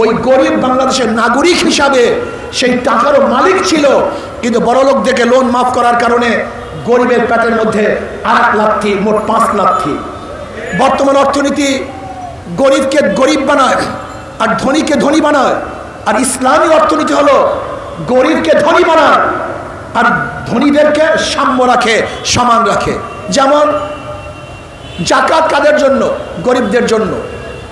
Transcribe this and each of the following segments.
ওই গরিব বাংলাদেশের নাগরিক হিসাবে সেই টাকারও মালিক ছিল। কিন্তু বড়লোকদেরকে লোন মাফ করার কারণে গরিবের পেটের মধ্যে আর এক মোট পাঁচ লাথি। বর্তমান অর্থনীতি গরিবকে গরিব বানায় আর ধনীকে ধনী বানায়। আর ইসলামী অর্থনীতি হলো গরিবকে ধনী বানায় আর ধনীদেরকে সাম্য রাখে, সমান রাখে। যেমন জাকাত কাদের জন্য? গরিবদের জন্য।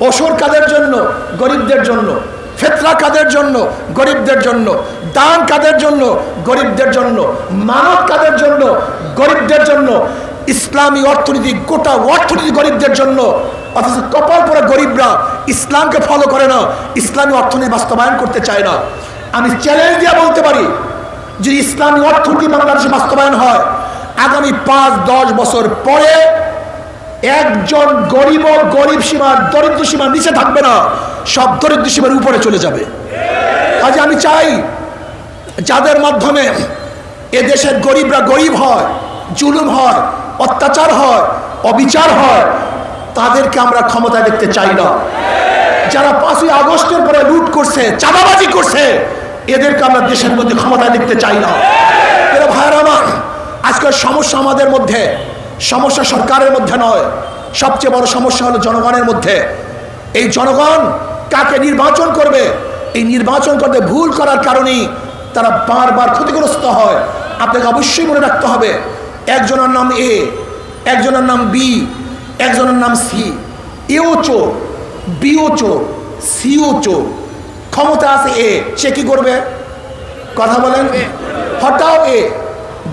ওসর কাদের জন্য? গরিবদের জন্য। ফেতরা কাদের জন্য? গরিবদের জন্য। দান কাদের জন্য? গরিবদের জন্য। মানব কাদের জন্য? গরিবদের জন্য। ইসলামী অর্থনীতি, গোটা অর্থনীতি গরিবদের জন্য। অথচ কপাল পরে গরিবরা ইসলামকে ফলো করে না। ইসলামী অর্থনীতি বাস্তবায়ন করতে চায় না। আমি চ্যালেঞ্জ দিয়ে বলতে পারি যে ইসলামী অর্থনীতি বাংলাদেশে বাস্তবায়ন হয়, আগামী পাঁচ, দশ বছর পরে একজন গরিব গরিব সীমার দরিদ্র সীমার নিচে থাকবে না, সব দরিদ্র সীমার উপরে চলে যাবে। আজ আমি চাই, যাদের মাধ্যমে এ দেশের গরিবরা গরিব হয়, জুলুম হয়, অত্যাচার হয়, অবিচার হয়, তাদেরকে আমরা ক্ষমতায় দেখতে চাই না। যারা পাঁচই আগস্টের পরে লুট করছে, চাঁদাবাজি করছে, এদেরকে আমরা দেশের মধ্যে ক্ষমতায় দেখতে চাই না। এরা ভাইয়ের আমার, আজকের সমস্যা আমাদের মধ্যে সমস্যা সরকারের মধ্যে নয়। সবচেয়ে বড় সমস্যা হলো জনগণের মধ্যে। এই জনগণ কাকে নির্বাচন করবে, এই নির্বাচন করতে ভুল করার কারণেই তারা বারবার ক্ষতিগ্রস্ত হয়। আপনাকে অবশ্যই মনে রাখতে হবে, একজনের নাম এ, একজনের নাম বি, একজনের নাম সি। এও চোর বিও চোর সিও চোর। ক্ষমতা আছে এ, সে কি করবে? কথা বলেন। হটাও এ।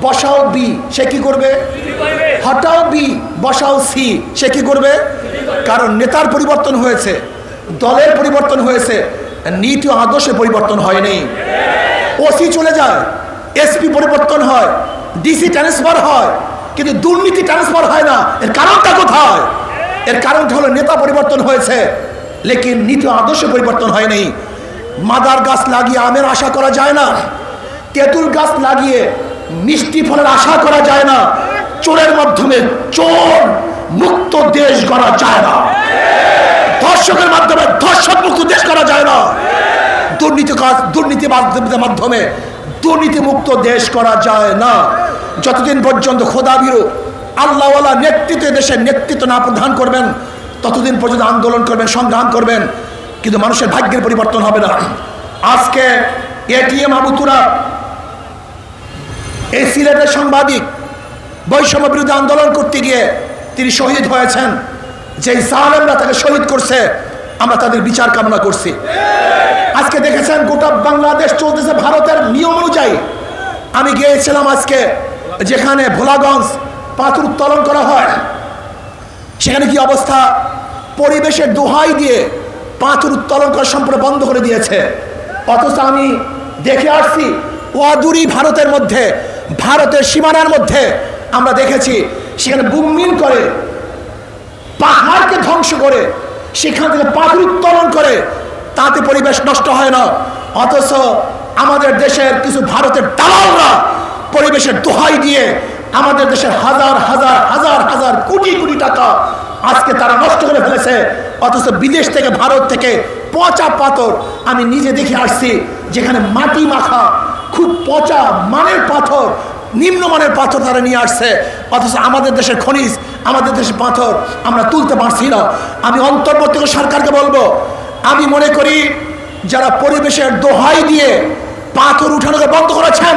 বসাও বি, সে কি করবে? হটাও বি, বসাও সি, সে কি করবে? কারণ নেতার পরিবর্তন হয়েছে, দলের পরিবর্তন হয়েছে, নীতি আদর্শে পরিবর্তন হয়নি। ওসি চলে যায়, এসপি পরিবর্তন হয়, ডিসি ট্রান্সফার হয়, কিন্তু দুর্নীতি ট্রান্সফার হয় না। এর কারণটা কোথায়? এর কারণটা হলো নেতা পরিবর্তন হয়েছে, লেকিন নীতি আদর্শে পরিবর্তন হয়নি। মাদার গাছ লাগিয়ে আমের আশা করা যায় না। তেঁতুল গাছ লাগিয়ে মিষ্টি ফলের আশা করা যায় না। চোরের মাধ্যমে চোর মুক্ত দেশ গড়া যায় না। ধর্ষকের মাধ্যমে ধর্ষক মুক্ত দেশ করা যায় না। দুর্নীতি কাজ, দুর্নীতি মাধ্যমে দুর্নীতি মুক্ত দেশ করা যায় না। যতদিন পর্যন্ত খোদা বিরু আল্লাহওয়ালা নেতৃত্বে দেশের নেতৃত্ব না প্রদান করবেন, ততদিন পর্যন্ত আন্দোলন করবেন, সংগ্রাম করবেন, কিন্তু মানুষের ভাগ্যের পরিবর্তন হবে না। আজকে এটিএম আবুতুরা এই সিলেটের সাংবাদিক বৈষম্য বিরুদ্ধে আন্দোলন করতে গিয়ে তিনি শহীদ হয়েছেন। যে সালেমরা তাকে শহীদ করছে, আমরা তাদের বিচার কামনা করছি। আজকে দেখেছেন গোটা বাংলাদেশ চলতেছে ভারতের নিয়ম অনুযায়ী। আমি গিয়েছিলাম আজকে যেখানে ভোলাগঞ্জ পাথর উত্তোলন করা হয়। সেখানে কি অবস্থা? পরিবেশের দোহাই দিয়ে পাথর উত্তোলন করা সম্পূর্ণ বন্ধ করে দিয়েছে। অথচ আমি দেখে আসছি অদূরই ভারতের মধ্যে ভারতের সীমানার মধ্যে আমরা দেখেছি, সেখানে বুমিন করে, পাহাড়কে ধ্বংস করে, সেখান থেকে পাথর উত্তোলন করে, তাতে পরিবেশ নষ্ট হয় না। অথচ আমাদের দেশের কিছু ভারতের দালালরা পরিবেশের দোহাই দিয়ে আমাদের দেশের হাজার হাজার হাজার হাজার কোটি কোটি টাকা আজকে তারা নষ্ট করে ফেলেছে। অথচ বিদেশ থেকে, ভারত থেকে পচা পাথর আমি নিজে দেখে আসছি, যেখানে মাটি মাখা খুব পচা মানের পাথর নিম্নমানের পাথর তারা নিয়ে আসছে। অথচ আমাদের দেশের খনিজ, আমাদের দেশের পাথর আমরা তুলতে পারছি না। আমি অন্তর্বর্তী সরকারকে বলব, আমি মনে করি যারা পরিবেশের দোহাই দিয়ে পাথর উঠানোকে বন্ধ করেছেন,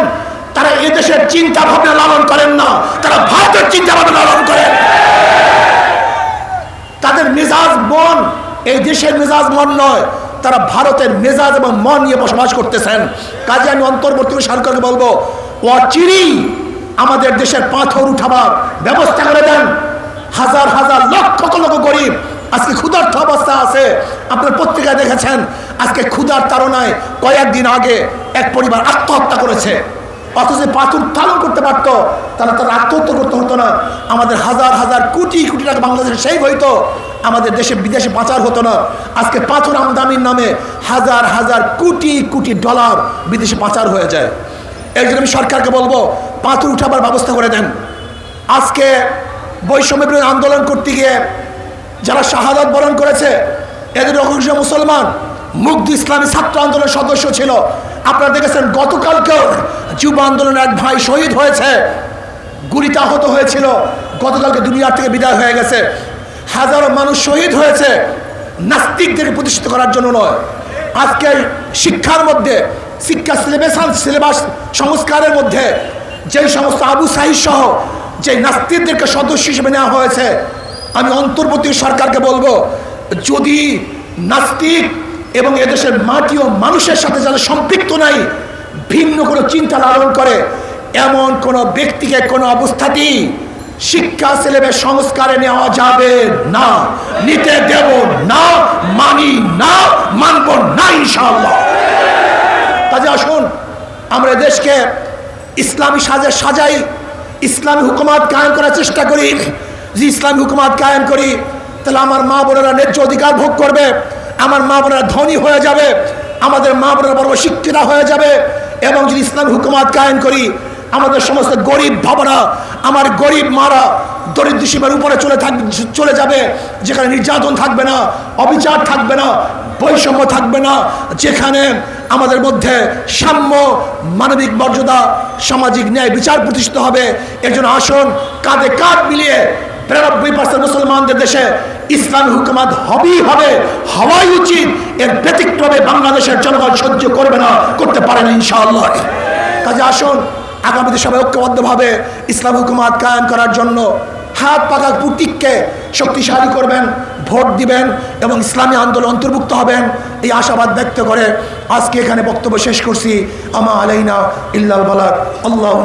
তারা এদেশের চিন্তা ভাবনা লালন করেন না। তারা ভারতের চিন্তা ভাবনা লালন করেন। তাদের মেজাজ মন, এই দেশের মেজাজ মন নয়। তারা ভারতের মেজাজ এবং মন নিয়ে বসবাস করতেছেন। কাজে আমি অন্তর্বর্তী সরকারকে বলব অচিরি আমাদের দেশের পাথর উঠাবার ব্যবস্থা করে দেন। হাজার হাজার লক্ষ লক্ষ গরিব। আজকে ক্ষুধার্থ অবস্থা আছে। আপনার পত্রিকায় দেখেছেন, আজকে ক্ষুধার তাড়নায় কয়েকদিন আগে এক পরিবার আত্মহত্যা করেছে। অথচ পাথর উত্থাপন করতে পারতো, তারা তারা আত্মহত্যা করতে হতো না। আমাদের হাজার হাজার কোটি কোটি টাকা বাংলাদেশে সেই হইতো। আমাদের দেশে বিদেশে পাচার হতো না। আজকে পাথর আমদানির নামে হাজার হাজার কোটি কোটি ডলার বিদেশে পাচার হয়ে যায়। এর জন্য আমি সরকারকে বলব, পাথর উঠাবার ব্যবস্থা করে দেন। আজকে বৈষম্য আন্দোলন করতে গিয়ে যারা শাহাদাত বরণ করেছে, এদের অংশ মুসলমান, মুগ্ধ ইসলামী ছাত্র আন্দোলনের সদস্য ছিল। আপনারা দেখেছেন, গতকালকেও যুব আন্দোলনের এক ভাই শহীদ হয়েছে। গুলিতে আহত হয়েছিল। গতকালকে দুনিয়ার থেকে বিদায় হয়ে গেছে। হাজারো মানুষ শহীদ হয়েছে নাস্তিকদেরকে প্রতিষ্ঠিত করার জন্য নয়। আজকে শিক্ষার মধ্যে, শিক্ষা সিলেবাস সিলেবাস সংস্কারের মধ্যে যেই সমস্ত আবু সাহিদ সহ যে নাস্তিকদেরকে সদস্য হিসেবে নেওয়া হয়েছে, আমি অন্তর্বর্তী সরকারকে বলব, যদি নাস্তিক এবং এদেশের মাটি ও মানুষের সাথে যারা সম্পৃক্ত নাই, ভিন্ন কোনো চিন্তা লালন করে, এমন কোনো ব্যক্তিকে কোনো অবস্থাতেই শিক্ষা সিলেবাস সংস্কারে নেওয়া যাবে না। নিতে দেব না, মানি না, মানব না ইনশাআল্লাহ। কাজে আসুন, আমরা দেশকে ইসলামী সাজে সাজাই, ইসলামী হুকুমাত কায়েম করার চেষ্টা করি। যে ইসলামী হুকুমাত কায়েম করি, তাহলে আমার মা বোনেরা ন্যায্য অধিকার ভোগ করবে, আমার মা বোনেরা ধনী হয়ে যাবে, আমাদের মা বোনেরা বড় শিক্ষিতা হয়ে যাবে, এবং যদি ইসলামী হুকুমাত কায়েম করি আমাদের সমস্ত গরিব ভাবনা, আমার গরিব মারা দরিদ্র সীমার উপরে চলে থাকবে চলে যাবে, যেখানে নির্যাতন থাকবে না, অবিচার থাকবে না, বৈষম্য থাকবে না, যেখানে আমাদের মধ্যে সাম্য, মানবিক মর্যাদা, সামাজিক ন্যায় বিচার প্রতিষ্ঠিত হবে। এর জন্য আসুন, কাঁধে কাঁধ মিলিয়ে বিরানব্বই পার্সেন্ট মুসলমানদের দেশে ইসলামী হুকুমাত হবেই হবে, হওয়াই উচিত। এর ব্যতিক্রমে বাংলাদেশের জনগণ সহ্য করবে না, করতে পারে না ইনশাআল্লাহ। কাজে আসুন আগামীতে সবাই ঐক্যবদ্ধভাবে ইসলাম হুকুমাত কায়েম করার জন্য হাত পাকা প্রতীককে শক্তিশালী করবেন, ভোট দিবেন এবং ইসলামী আন্দোলন অন্তর্ভুক্ত হবেন এই আশাবাদ ব্যক্ত করে আজকে এখানে বক্তব্য শেষ করছি। আমা আলাইনা ইল্লাল বালাক। আল্লাহ